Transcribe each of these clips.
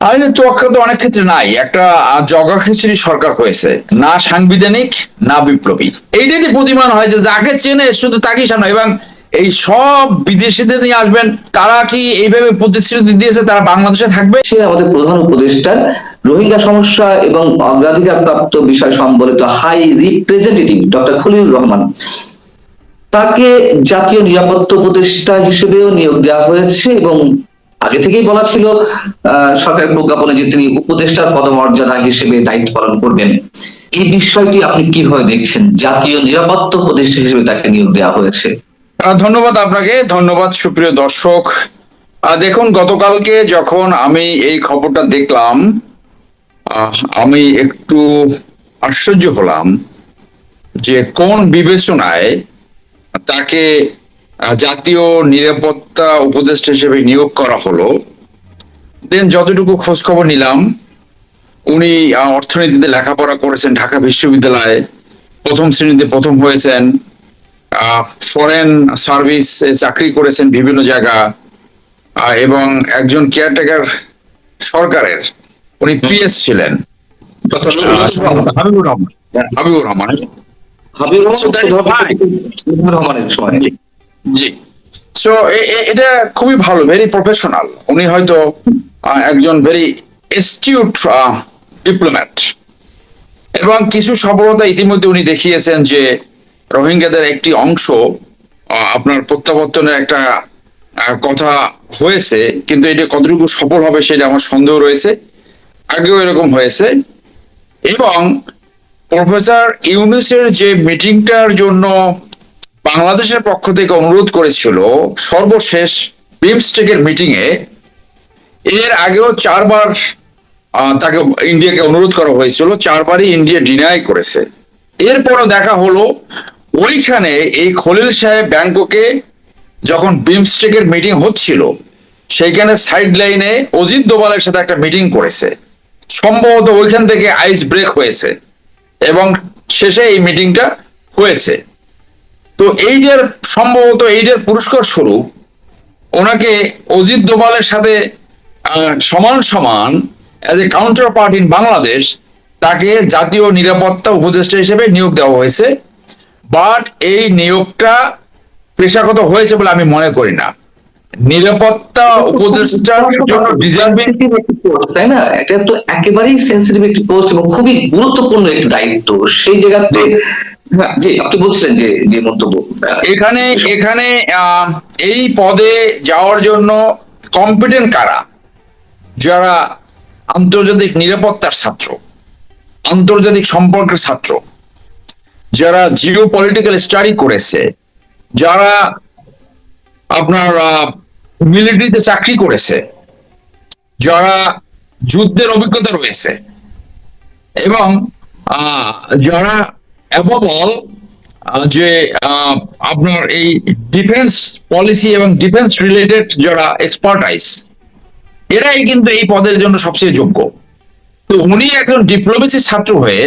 আইনের তোয়াক্কা তো অনেক ক্ষেত্রে নাই। একটা জগা খিচুড়ি সরকার হয়েছে। না সাংবিধানিক, না বিপ্লবী। এইটাতে প্রতিমান হয় যে যাকে চেনে শুধু তাকেই সামনে এবং এই সব বিদেশিদের নিয়ে আসবেন, তারা কি এইভাবে প্রতিশ্রুতি দিয়েছে, তারা বাংলাদেশে থাকবে? সে আমাদের প্রধান উপদেষ্টা। রোহিঙ্গা সমস্যা এবং অগ্রাধিকার প্রাপ্ত বিষয় সম্বলিত high representative doctor Khalilur Rahman. তাকে জাতীয় নিরাপত্তা উপদেষ্টা হিসেবেও নিয়োগ দেওয়া হয়েছে এবং আগে থেকেই বলা ছিল সরকারের প্রজ্ঞাপনে যে তিনি উপদেষ্টার পদমর্যাদা হিসেবে দায়িত্ব পালন করবেন। এই বিষয়টি আপনি কীভাবে দেখছেন? জাতীয় নিরাপত্তা উপদেষ্টা হিসেবে তাকে নিয়োগ দেওয়া হয়েছে। ধন্যবাদ আপনাকে, ধন্যবাদ সুপ্রিয় দর্শক। দেখুন, গতকালকে যখন আমি এই খবরটা দেখলাম আমি একটু আশ্চর্য হলাম যে কোন বিবেচনায় তাকে জাতীয় নিরাপত্তা উপদেষ্টা হিসেবে নিয়োগ করা হলো। দেন যতটুকু খোঁজ খবর নিলাম উনি অর্থনীতিতে লেখাপড়া করেছেন ঢাকা বিশ্ববিদ্যালয়ে প্রথম শ্রেণীতে প্রথম হয়েছেন ফরেন সার্ভিস চাকরি করেছেন বিভিন্ন জায়গা এবং একজন কেয়ারটেকার সরকারের উনি পিএস ছিলেন। হাবিবুর রহমান। হাবিবুর রহমান। হাবিবুর রহমানের সময় জি। সো এটা খুবই ভালো ভেরি প্রফেশনাল উনি হয়তো একজন ভেরি এস্টিউট ডিপ্লোম্যাট এবং কিছু সফলতা ইতিমধ্যে উনি দেখিয়েছেন যে রোহিঙ্গাদের একটি অংশ আপনার প্রত্যাবর্তনের একটা কথা হয়েছে, কিন্তু এটা কতটুকু সফল হবে সেটা আমার সন্দেহ রয়েছে। আগেও এরকম হয়েছে। এবং প্রফেসর ইউনুসের যে মিটিংটার জন্য বাংলাদেশের পক্ষ থেকে অনুরোধ করেছিল সর্বশেষ বিমস্টেকের মিটিং এ। এর আগেও চারবার তাকে ইন্ডিয়াকে অনুরোধ করা হয়েছিল, চারবারই ইন্ডিয়া ডিনাই করেছে। এরপরও দেখা হলো, ওইখানে এই খলিল সাহেব ব্যাংককে যখন বিমস্টেকের মিটিং হচ্ছিল, সেইখানে সাইড লাইনে অজিত দোবালের সাথে একটা মিটিং করেছে। সম্ভবত ওইখান থেকে আইস ব্রেক হয়েছে এবং শেষে এই মিটিংটা হয়েছে। তো এইটার সম্ভবত এইটার পুরস্কার স্বরূপ ওনাকে অজিত দোবালের সাথে সমান সমান as a counterpart in Bangladesh তাকে জাতীয় নিরাপত্তা উপদেষ্টা হিসেবে নিয়োগ দেওয়া হয়েছে। বাট এই নিয়োগটা পেশাগত হয়েছে বলে আমি মনে করি না। নিরাপত্তা উপদেষ্টার জন্য ডিজার্ভিং তাই না? এটা তো একেবারেই সেন্সিটিভ একটি পোস্ট এবং খুবই গুরুত্বপূর্ণ একটি দায়িত্ব। সেই জায়গাতে জি আপনি বলছিলেন যে যে মন্তব্য আহ, এখানে এখানে এই পদে যাওয়ার জন্য কম্পিটেন্ট কারা? যারা আন্তর্জাতিক নিরাপত্তার ছাত্র আন্তর্জাতিক সম্পর্কের ছাত্র যারা জিও পলিটিক্যাল স্টাডি করেছে যারা আপনার মিলিটারিতে চাকরি করেছে যারা যুদ্ধের অভিজ্ঞতা রয়েছে এবং আহ, যারা অ্যাবভ অল যে আপনার এই ডিফেন্স পলিসি এবং ডিফেন্স রিলেটেড যারা এক্সপার্টাইজ এরাই কিন্তু এই পদের জন্য সবচেয়ে যোগ্য। তো উনি একজন ডিপ্লোমেসি ছাত্র হয়ে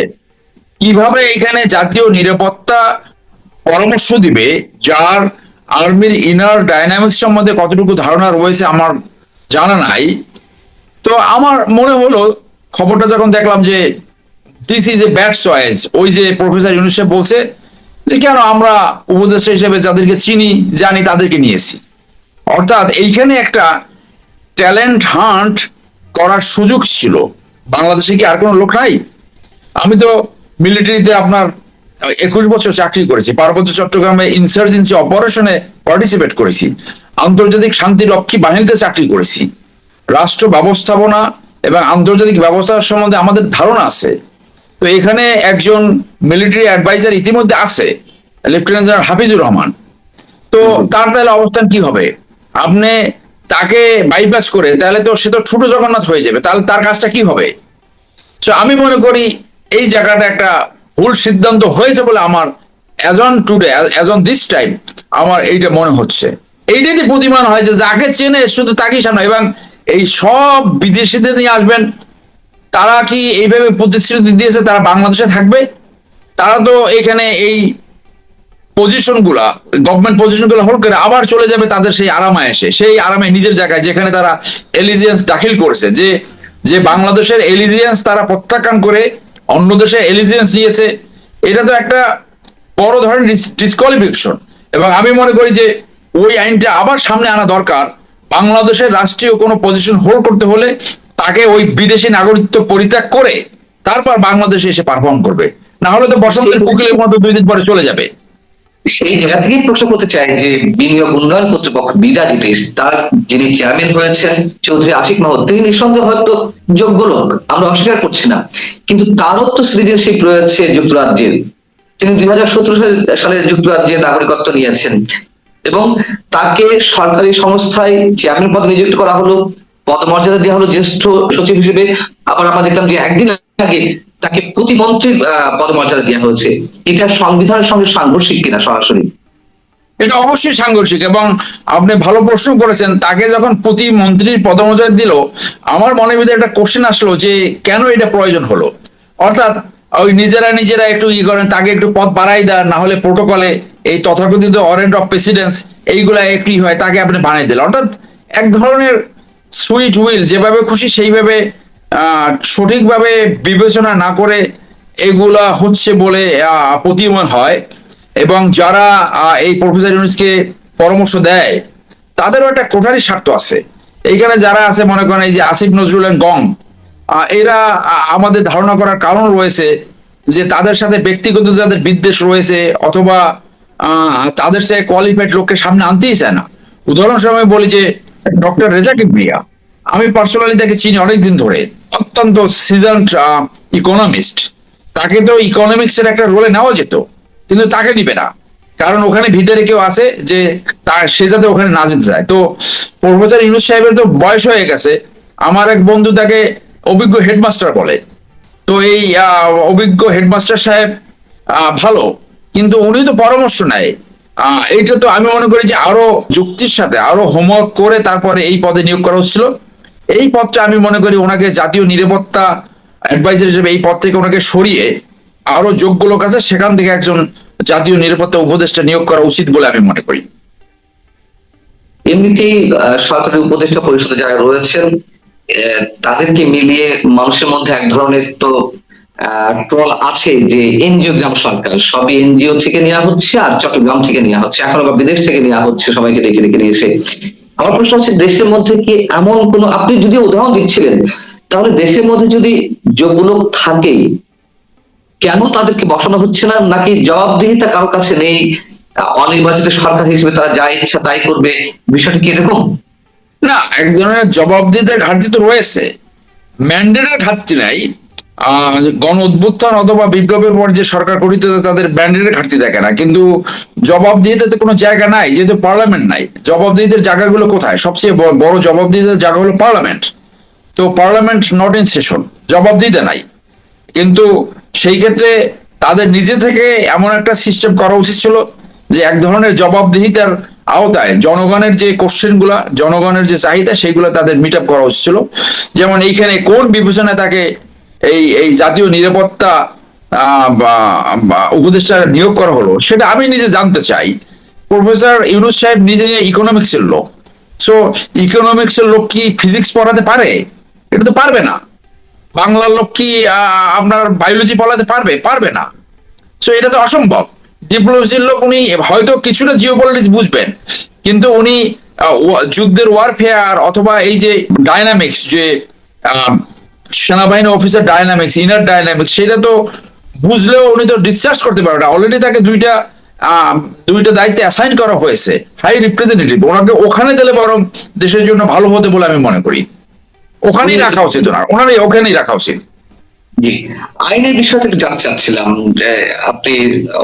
কীভাবে এখানে জাতীয় নিরাপত্তা পরামর্শ দিবে, যার আর্মির ইনার ডাইনামিক্স সম্বন্ধে কতটুকু ধারণা রয়েছে আমার জানা নাই। তো আমার মনে হলো, খবরটা যখন দেখলাম যে this is a bad choice ওই যে প্রফেসর ইউনুসেফ বলছে যে, কেন আমরা উপদেষ্টা হিসেবে যাদেরকে চিনি, জানি তাদেরকে নিয়েছি? অর্থাৎ এইখানে একটা ট্যালেন্ট হান্ট করার সুযোগ ছিল। বাংলাদেশে কি আর কোনো লোক নাই? আমি তো মিলিটারিতে আপনার একুশ বছর চাকরি করেছি, পার্বত্য চট্টগ্রামে ইনসার্জেন্সি অপারেশনে পার্টিসিপেট করেছি, আন্তর্জাতিক শান্তিরক্ষী বাহিনীতে চাকরি করেছি। রাষ্ট্র ব্যবস্থাপনা এবং আন্তর্জাতিক ব্যবস্থা সম্বন্ধে আমাদের ধারণা আছে। তো এখানে একজন মিলিটারি অ্যাডভাইজার ইতিমধ্যে আছে লেফটেন্যান্ট জেনারেল হাফিজুর রহমান। তো তার তাহলে অবস্থান কি হবে? আপনি তাকে বাইপাস করে তাহলে তো সে তো ছোট জগন্নাথ হয়ে যাবে তাহলে তার কাজটা কি হবে? তো আমি মনে করি এই জায়গাটা একটা ভুল সিদ্ধান্ত হয়েছে বলে আমার as on today as on this time আমার এইটা মনে হচ্ছে। এইটাতে প্রতিমান হয় যে যাকে চেনে শুধু তাকেই সামনে এবং এই সব বিদেশিদের নিয়ে আসবেন তারা কি এইভাবে প্রতিশ্রুতি দিয়েছে তারা বাংলাদেশে থাকবে? তারা তো এখানে এই পজিশনগুলা গভর্নমেন্ট পজিশনগুলো হোল্ড করে আবার চলে যাবে তাদের সেই আরামে এসে, সেই আরামে নিজের জায়গায় যেখানে তারা এলিজিয়েন্স দাখিল করেছে, যে যে বাংলাদেশের এলিজিয়েন্স তারা প্রত্যাখ্যান করে অন্য দেশে এলিজিয়েন্স নিয়েছে। এটা তো একটা বড় ধরনের ডিসকোয়ালিফিকেশন এবং আমি মনে করি যে ওই আইনটা আবার সামনে আনা দরকার, বাংলাদেশের রাষ্ট্রীয় কোনো পজিশন হোল্ড করতে হলে তাকে ওই বিদেশি নাগরিকত্ব পরিত্যাগ করে তারপর বাংলাদেশে এসে পারফর্ম করবে। না হলে তো বসন্তের কুকিলের মতো দুই দিন পরে চলে যাবে। সেই জায়গা থেকেই প্রশ্ন করতে চাই যে বিনিয়োগ উন্নয়ন কর্তৃপক্ষ বিডা যেটি তার যিনি চেয়ারম্যান হয়েছেন চৌধুরী আশিক মাহমুদ তিনি নিঃসন্দেহে হয়তো যোগ্য লোক আমরা অস্বীকার করছি না। কিন্তু তারও তো সিটিজেনশিপ রয়েছে যুক্তরাজ্যের। তিনি দুই হাজার সতেরো সালে যুক্তরাজ্যে নাগরিকত্ব নিয়েছেন এবং তাকে সরকারি সংস্থায় চেয়ারম্যান পদে নিযুক্ত করা হলো। পদমর্যাদা দেওয়া হলো জ্যেষ্ঠ সচিব হিসেবে। আবার আমরা দেখলাম যে একদিন আগে তাকে প্রতিমন্ত্রীর পদমর্যাদা দেওয়া হয়েছে। এটা সংবিধানের সঙ্গে সাংঘর্ষিক কিনা সরাসরি? এটা অবশ্যই সাংঘর্ষিক এবং আপনি ভালো প্রশ্ন করেছেন। তাকে যখন প্রতিমন্ত্রীর পদমর্যাদা দিল, আমার মনের ভিতরে একটা কোশ্চেন আসলো যে কেন এটা প্রয়োজন হলো? অর্থাৎ ওই নিজেরা নিজেরা একটু ই করেন, তাকে একটু পদ বাড়াই দেন, না হলে প্রোটোকলে এই তথাকথিত অরেন্ট অফ প্রেসিডেন্স এইগুলা একটু হয়, তাকে আপনি বানাই দিলেন। অর্থাৎ এক ধরনের সুইট উইল, যেভাবে খুশি সেইভাবে সঠিকভাবে বিবেচনা না করে এগুলা হচ্ছে বলে প্রতীয়মান হয়। এবং যারা এই প্রফেসর ইউনুসকে পরামর্শ দেয়, তাদেরও একটা কোঠারি স্বার্থ আছে। এইখানে যারা আছে, মনে করেন এই যে আসিফ নজরুল গং এরা আমাদের ধারণা করার কারণ রয়েছে যে তাদের সাথে ব্যক্তিগত যাদের বিদ্বেষ রয়েছে, অথবা তাদের সে কোয়ালিফাইড লোককে সামনে আনতেই চায় না। উদাহরণস্বরূপ আমি বলি যে ডক্টর রেজা কিবরিয়া আমি পার্সোনালি তাকে চিনি অনেকদিন ধরে, অত্যন্ত সিজন্ট ইকোনমিস্ট তাকে তো ইকোনমিক্স এর একটা রোলে নেওয়া যেত, কিন্তু তাকে দিবে না। কারণ ওখানে ভিতরে কেউ আছে যে তার সে যাতে ওখানে না যেতে যায় তো প্রফেসর ইউনুস সাহেবের তো বয়স হয়ে গেছে। আমার এক বন্ধু তাকে অভিজ্ঞ হেডমাস্টার বলে। তো এই অভিজ্ঞ হেডমাস্টার সাহেব ভালো। কিন্তু উনি তো পরামর্শ নেয়। এইটা তো আমি মনে করি যে আরও যুক্তির সাথে, আরও হোমওয়ার্ক করে তারপরে এই পদে নিয়োগ করা হচ্ছিল। এই পদটা আমি মনে করি ওনাকে জাতীয় নিরাপত্তা অ্যাডভাইজার হিসেবে এই পদ থেকে ওনাকে সরিয়ে আরও যোগ্য লোক আছে, সেখান থেকে একজন জাতীয় নিরাপত্তা উপদেষ্টা নিয়োগ করা উচিত বলে আমি মনে করি। এমনিতেই সরকারি উপদেষ্টা পরিষদে যারা রয়েছেন তাদেরকে মিলিয়ে মানুষের মধ্যে এক ধরনের তো ট্রল আছে যে এনজিও গ্রাম সরকার, সবই এনজিও থেকে নেওয়া হচ্ছে আর চট্টগ্রাম থেকে নেওয়া হচ্ছে। এখন আবার বিদেশ থেকে নেওয়া হচ্ছে, সবাইকে ডেকে ডেকে নিয়ে এসে। আমার প্রশ্ন হচ্ছে, দেশের মধ্যে কি এমন কোন, আপনি যদি উদাহরণ দিচ্ছিলেন, তাহলে দেশের মধ্যে যদি যোগ্য লোক থাকে, কেন তাদেরকে বসানো হচ্ছে না? নাকি জবাবদিহিতা কারোর কাছে নেই? অনির্বাচিত সরকার হিসেবে তারা যা ইচ্ছা তাই করবে, বিষয়টা কি এরকম? না, এক ধরনের জবাবদিহিতার ঘাটতি তো রয়েছে। ম্যান্ডেটের ঘাটতি নাই। গণ উদ্বুত্থান অথবা বিপ্লবের পর যে সরকার গঠিত তাদের ম্যান্ডেটের ঘাটতি দেখে না। কিন্তু জবাবদিহিতাতে কোনো জায়গা নাই, যেহেতু পার্লামেন্ট নাই। জবাবদিহিতার জায়গাগুলো কোথায়? সবচেয়ে বড়- জবাবদিহিতার জায়গা হলো পার্লামেন্ট। তো পার্লামেন্ট নট ইন সেশন জবাবদিহিতা নাই। কিন্তু সেই ক্ষেত্রে তাদের নিজে থেকে এমন একটা সিস্টেম করা উচিত ছিল যে এক ধরনের জবাবদিহিতার আওতায় জনগণের যে কোশ্চেনগুলা জনগণের যে চাহিদা সেগুলো তাদের মিট আপ করা উচিত ছিল। যেমন এইখানে কোন বিবেচনায় তাকে এই এই জাতীয় নিরাপত্তা উপদেষ্টা নিয়োগ করা হলো, সেটা আমি নিজে জানতে চাই। প্রফেসর ইউনুস সাহেব নিজে ইকোনমিক্সের লোক। সো ইকোনমিক্সের লোক কি ফিজিক্স পড়াতে পারে? এটা তো পারবে না। বাংলার লোক কি আপনার বায়োলজি পড়াতে পারবে? পারবে না। সো এটা তো অসম্ভব। ডিপ্লোমেসির লোক উনি হয়তো কিছুটা জিও পলিটিক্স বুঝবেন, কিন্তু উনি যুদ্ধের ওয়ারফেয়ার অথবা এই যে ডাইনামিক্স যে সেনাবাহিনী অফিসার ডায়নামিক্স ইনার ডায়নামিক্স সেটা তো বুঝলেও উনি তো ডিসচার্জ করতে পারবে না। অলরেডি তাকে দুইটা দুইটা দায়িত্বে অ্যাসাইন করা হয়েছে হাই রিপ্রেজেন্টেটিভ ওনাকে ওখানে দিলে বরং দেশের জন্য ভালো হতে বলে আমি মনে করি। ওখানেই রাখা উচিত ওনার। ওনারই ওখানেই রাখা উচিত। জি। আইনের বিষয়টা একটু জানতে চাচ্ছিলাম যে আপনি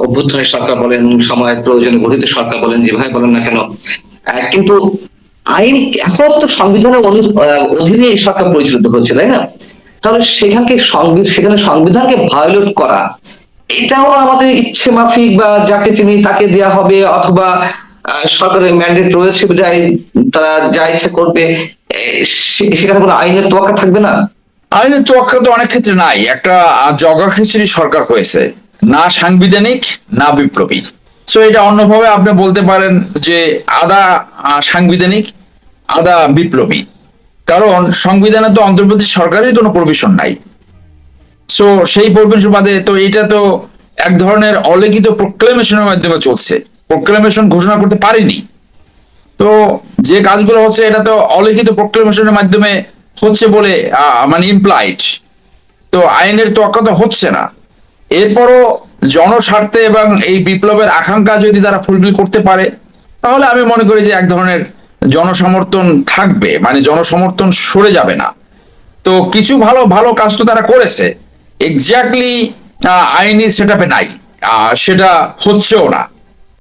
অভ্যুত্থানের সরকার বলেন সময়ের প্রয়োজনে গঠিত সরকার বলেন যেভাবে বলেন না কেন কিন্তু আইন এখন তো সংবিধানের অধীনে এই সরকার পরিচালিত হচ্ছে তাই না? তাহলে সেখানকে সেখানে সংবিধানকে ভায়োলেট করা, এটাও আমাদের ইচ্ছে মাফিক বা যাকে চিনি তাকে দেয়া হবে অথবা সরকারের ম্যান্ডেট রয়েছে যাই, তারা যা ইচ্ছা করবে সেখানে কোনো আইনের তোয়াক্কা থাকবে না? আইনের তোয়াক্কা তো অনেক ক্ষেত্রে নাই। একটা জগা খিচুড়ি সরকার হয়েছে। না সাংবিধানিক, না বিপ্লবী। সো এটা অন্যভাবে আপনি বলতে পারেন যে আদা সাংবিধানিক আদা বিপ্লবী। কারণ সংবিধানে তো অন্তর্বর্তী সরকারের কোনো প্রভিশন নাই। সো সেই প্রভিশন বাদে তো এটা তো এক ধরনের অলিখিত প্রোক্লেমেশনের মাধ্যমে চলছে। প্রোক্লেমেশন ঘোষণা করতে পারেনি। তো যে কাজগুলো হচ্ছে, এটা তো অলিখিত প্রোক্লেমেশনের মাধ্যমে হচ্ছে বলে মানে ইমপ্লাইড তো আইনের তোয়াক্কা তো হচ্ছে না। এরপরও জনস্বার্থে এবং এই বিপ্লবের আকাঙ্ক্ষা যদি তারা ফুলফিল করতে পারে, তাহলে আমি মনে করি যে এক ধরনের জনসমর্থন থাকবে মানে জনসমর্থন সরে যাবে না। তো কিছু ভালো ভালো কাজ তো তারা করেছে। এক্স্যাক্টলি আইনি সেট নাই। সেটা হচ্ছেও না।